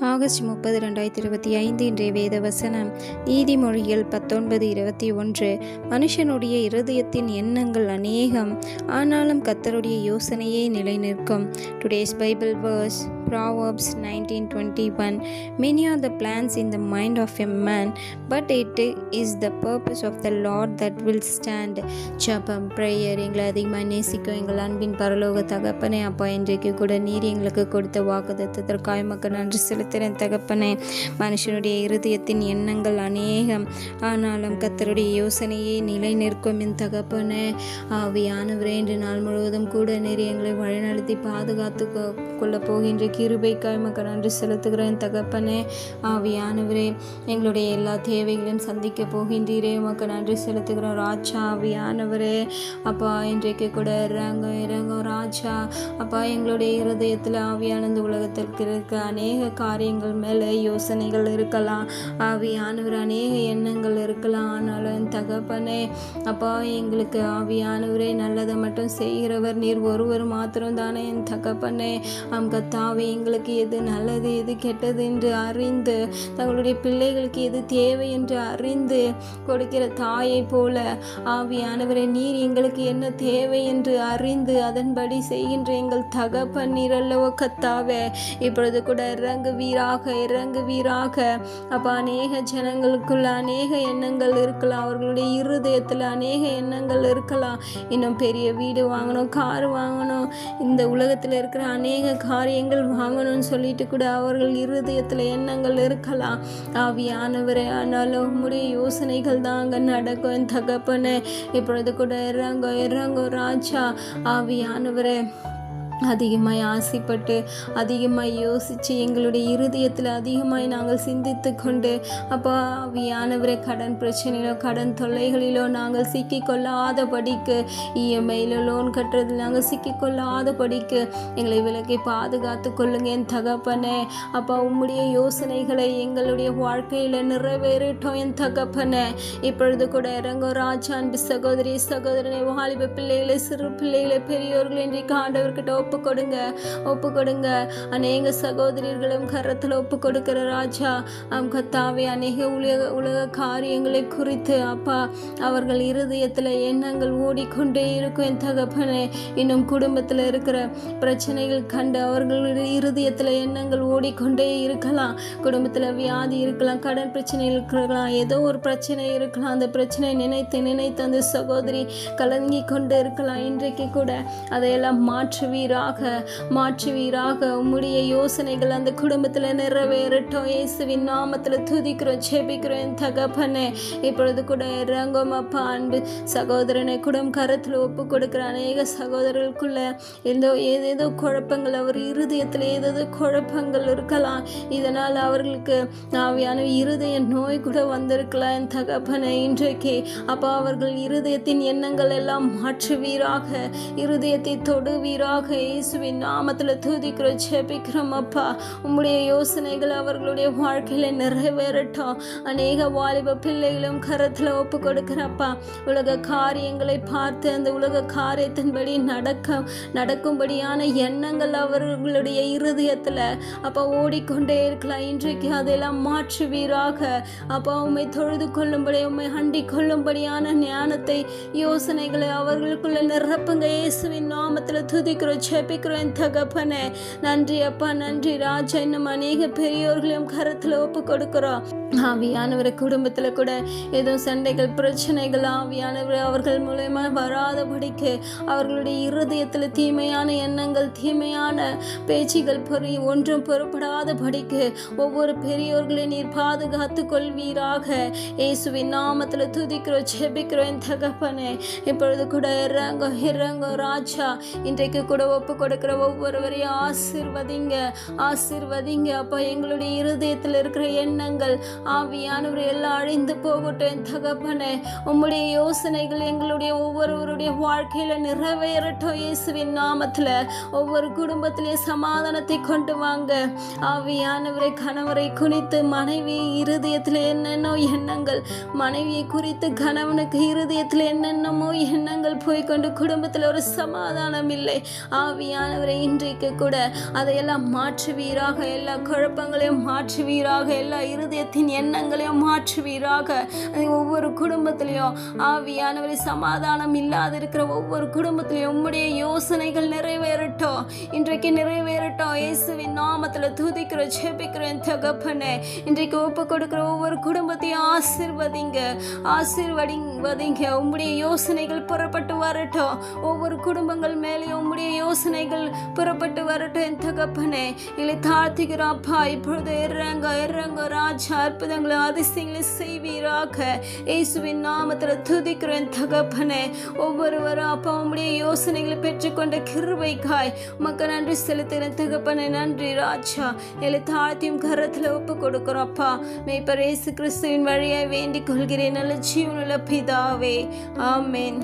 August முப்பது ரெண்டாயிரத்தி இருபத்தி ஐந்து இன்றைய வேத வசனம் நீதிமொழிகள் பத்தொன்பது இருபத்தி ஒன்று. மனுஷனுடைய இருதயத்தின் எண்ணங்கள் அநேகம். ஆனாலும் கத்தருடைய யோசனையே நிலை நிற்கும் today's Bible verse Proverbs nineteen twenty one many are the plans in the mind of a man but it is the purpose of the Lord that will stand ஜபம் ப்ரேயர் எங்களை அதிகமாக நேசிக்கும் எங்கள் அன்பின் பரலோக தகப்பனே அப்பா இன்றைக்கு கூட நீர் எங்களுக்கு கொடுத்த வாக்குதத்திற்காய் மக்கள் நன்றி செலுத்துகிறேன் தகப்பனே. மனுஷனுடைய இருதயத்தின் எண்ணங்கள் அநேகம். ஆனாலும் கத்தருடைய யோசனையை நிலை நிற்கும் என் தகப்பனே. ஆவியானவரே இன்று நாள் முழுவதும் கூட நீர் எங்களை வழிநடத்தி பாதுகாத்து கொள்ள கொள்ளப் போகின்ற கிருபைக்காய் மக்கள் நன்றி செலுத்துகிறேன். தகப்பனே ஆவியானவரே எங்களுடைய எல்லா தேவைகளையும் சந்திக்க போகின்றீரே. உமக்கு நன்றி செலுத்துகிறோம் ராஜா ஆவியானவரே அப்பா இன்றைக்கு கூட இறங்க இறங்க. ராஜா அப்பா எங்களுடைய இருதயத்தில் ஆவியானந்த உலகத்திற்கு இருக்க அநேக காரியங்கள் மேலே யோசனைகள் இருக்கலாம். ஆவியானவர் அநேக எண்ணங்கள் இருக்கலாம். ஆனாலும் என் தகப்பனே அப்பா எங்களுக்கு ஆவியானவரே நல்லதை மட்டும் செய்கிறவர் நீர் ஒருவர் மாத்திரம் தானே என் தகப்பனே. அம் கத்தாவே எங்களுக்கு எது நல்லது எது கெட்டது என்று அறிந்து தங்களுடைய பிள்ளைகளுக்கு எது தேவை என்று அறிந்து கொடுக்கிற தாயை போல ஆவியானவரே நீர் எங்களுக்கு என்ன தேவை என்று அறிந்து அதன்படி செய்கின்ற எங்கள் தகப்பன் நீர் கத்தாவே. இப்பொழுது கூட இறங்கு வீராக இறங்கு வீராக அப்போ அநேக ஜனங்களுக்குள்ள அநேக எண்ணங்கள் இருக்கலாம். அவர்களுடைய இருதயத்தில் அநேக எண்ணங்கள் இருக்கலாம். இன்னும் பெரிய வீடு வாங்கணும் கார் வாங்கணும். இந்த உலகத்தில் இருக்கிற அநேக காரியங்கள் வாங்கணும்னு சொல்லிட்டு கூட அவர்கள் இருதயத்தில் எண்ணங்கள் இருக்கலாம். ஆவியானவரே ஆனாலும் உங்களுடைய யோசனைகள் தான் அங்கே நடக்கும். என் தகப்பனே இப்பொழுது கூட இறங்கோ இறங்கோ ராஜா. ஆவியானவரே ಅಂದರೆ அதிகமாய் ஆசைப்பட்டு அதிகமாய் யோசித்து எங்களுடைய இருதயத்தில் அதிகமாய் நாங்கள் சிந்தித்து கொண்டு அப்போ வியானவரை கடன் பிரச்சனையிலோ கடன் தொல்லைகளிலோ நாங்கள் சிக்கிக்கொள்ளாத படிக்கு இஎம்ஐயில் லோன் கட்டுறதில் நாங்கள் சிக்கிக்கொள்ளாத படிக்கு எங்களை விலக்கி பாதுகாத்து கொள்ளுங்க என் தகப்பனே. அப்பா உம்முடைய யோசனைகளை எங்களுடைய வாழ்க்கையில் நிறைவேறிட்டோம் என் தகப்பனே. இப்பொழுது கூட இறங்கோ ராஜா அன்பு சகோதரி சகோதரனை வாலிப பிள்ளைகளை சிறு பிள்ளைகளை பெரியோர்கள் இன்றைக்கு ஆண்டவர்கிட்ட ஒப்பு கொடுங்க ஒப்பு கொடுங்க அநேக சகோதரிகளும் கரத்தில் ஒப்பு கொடுக்கிற ராஜா அம் கத்தாவே அநேக உலக உலக காரியங்களை குறித்து அப்பா அவர்கள் இருதயத்தில் எண்ணங்கள் ஓடிக்கொண்டே இருக்கும் என் தகப்பனே. இன்னும் குடும்பத்தில் இருக்கிற பிரச்சனைகள் கண்டு அவர்களுடைய இருதயத்தில் எண்ணங்கள் ஓடிக்கொண்டே இருக்கலாம். குடும்பத்தில் வியாதி இருக்கலாம் கடன் பிரச்சனை இருக்கலாம் ஏதோ ஒரு பிரச்சனை இருக்கலாம். அந்த பிரச்சனை நினைத்து நினைத்து அந்த சகோதரி கலங்கி கொண்டு இருக்கலாம். இன்றைக்கு கூட அதையெல்லாம் மாற்றுவீராக மாற்றுவீராக. உம்முடைய யோசனைகள் அந்த குடும்பத்தில் நிறைவேறட்டும். இயேசுவின் நாமத்தில் துதிக்கிறோம் ஜெபிக்கிறோம் என் தகப்பனே. இப்பொழுது கூட இறங்கும் அப்பா அன்பு சகோதரனை குடும் கரத்தில் ஒப்பு கொடுக்குற அநேக சகோதரர்களுக்குள்ள ஏதோ ஏதேதோ குழப்பங்கள் அவர் இருதயத்தில் ஏதேதோ குழப்பங்கள் இருக்கலாம். இதனால் அவர்களுக்கு ஆவியான இருதய நோய் கூட வந்திருக்கலாம் என் தகப்பனை. இன்றைக்கு அப்பா அவர்கள் இருதயத்தின் எண்ணங்கள் எல்லாம் மாற்றுவீராக. இருதயத்தை தொடுவீராக. இயேசுவின் நாமத்தில் துதிக்கிறோம் ஜெபிக்கிறோம் அப்பா. உங்களுடைய யோசனைகள் அவர்களுடைய வாழ்க்கையில் நிறைவேறட்டும். அநேக வாலிப பிள்ளைகளும் கரத்தில் ஒப்பு கொடுக்குறப்பா உலக காரியங்களை பார்த்து அந்த உலக காரியத்தின்படி நடக்க நடக்கும்படியான எண்ணங்கள் அவர்களுடைய இருதயத்தில். அப்போ ஓடிக்கொண்டே இருக்கலாம். இன்றைக்கு அதெல்லாம் மாற்றுவீராக. அப்பா உண்மை தொழுது கொள்ளும்படி உண்மை அண்டி கொள்ளும்படியான ஞானத்தை யோசனைகளை அவர்களுக்குள்ள நிரப்புங்க. இயேசுவின் நாமத்தில் துதிக்கிறோம் செபிக்கிறோம் என் தகப்பனே. நன்றி அப்பா நன்றி ராஜா. இன்னும் அநேக பெரியோர்களையும் கருத்துல ஒப்பு கொடுக்கிறோம். ஆவியானவர் குடும்பத்தில் கூட ஏதோ சண்டைகள் பிரச்சனைகள் ஆவியானவர் அவர்கள் மூலயமா வராதபடிக்கு அவர்களுடைய இருதயத்தில் தீமையான எண்ணங்கள் தீமையான பேச்சுகள் பொறி ஒன்றும் பொறுப்படாதபடிக்கு ஒவ்வொரு பெரியோர்களையும் நீர் பாதுகாத்து கொள்வீராக. இயேசுவின் நாமத்தில் துதிக்கிறோம் ஜெபிக்கிறோம் என் தகப்பனே. இப்பொழுது கூட இறங்கோ இறங்கோ ராஜா. இன்றைக்கு கூட ஒப்பு கொடுக்குற ஒவ்வொருவரையும் ஆசிர்வதிங்க. ஆசிர்வதிங்க. அப்போ எங்களுடைய இருதயத்தில் இருக்கிற எண்ணங்கள் ஆவியானவர் எல்லாம் அழிந்து போகட்டும் என் தகப்பனே. உம்முடைய யோசனைகள் எங்களுடைய ஒவ்வொருவருடைய வாழ்க்கையில் நிறைவேறட்டும் இயேசுவின் நாமத்தில். ஒவ்வொரு குடும்பத்திலே சமாதானத்தை கொண்டு வாங்க. ஆவியானவரை கணவரை குறித்து மனைவி இருதயத்தில் என்னென்னோ எண்ணங்கள் மனைவியை குறித்து கணவனுக்கு இருதயத்தில் என்னென்னமோ எண்ணங்கள் போய்க்கொண்டு குடும்பத்தில் ஒரு சமாதானம் இல்லை. ஆவியானவரை இன்றைக்கு கூட அதையெல்லாம் மாற்றுவீராக எல்லா குழப்பங்களையும் மாற்றுவீராக எல்லா இருதயத்தின் எண்ணங்களையும் மாற்றுவீராக. அது ஒவ்வொரு குடும்பத்திலையும் ஆவியானவரை சமாதானம் இல்லாத இருக்கிற ஒவ்வொரு குடும்பத்திலையும் உம்முடைய யோசனைகள் நிறைவேறட்டும். இன்றைக்கு நிறைவேறட்டும். இயேசுவின் நாமத்தில் துதிக்கிற ஜெபிக்கிறேன் தகப்பனே. இன்றைக்கு ஒப்பு கொடுக்குற ஒவ்வொரு குடும்பத்தையும் ஆசிர்வதிங்க ஆசிர்வதிங்க. உம்முடைய யோசனைகள் புறப்பட்டு வரட்டும். ஒவ்வொரு குடும்பங்கள் மேலேயும் உம்முடைய யோசனைகள் புறப்பட்டு வரட்டும் என் தகப்பனே இல்லை தாழ்த்துகிறாப்பா இப்பொழுது இறங்க இறங்க ராஜா அற்புதங்களை அதிசயங்களை செய்வீராக. இயேசுவின் நாமத்தில் துதிக்கிறேன் தகப்பனே ஒவ்வொருவரும் அப்பா உங்களுடைய யோசனைகளை பெற்றுக்கொண்ட கிருபைக்காய். உமக்கு நன்றி செலுத்துகிறேன் தகப்பனே நன்றி ராஜா. இல்லை தாழ்த்தியும் கரத்தில் ஒப்பு கொடுக்குறோம் அப்பா மேய்ப்பர் இயேசு கிறிஸ்துவின் வழியாய் வேண்டிக் கொள்கிறேன் நல்ல ஜீவனுள்ள பிதாவே. ஆமேன்.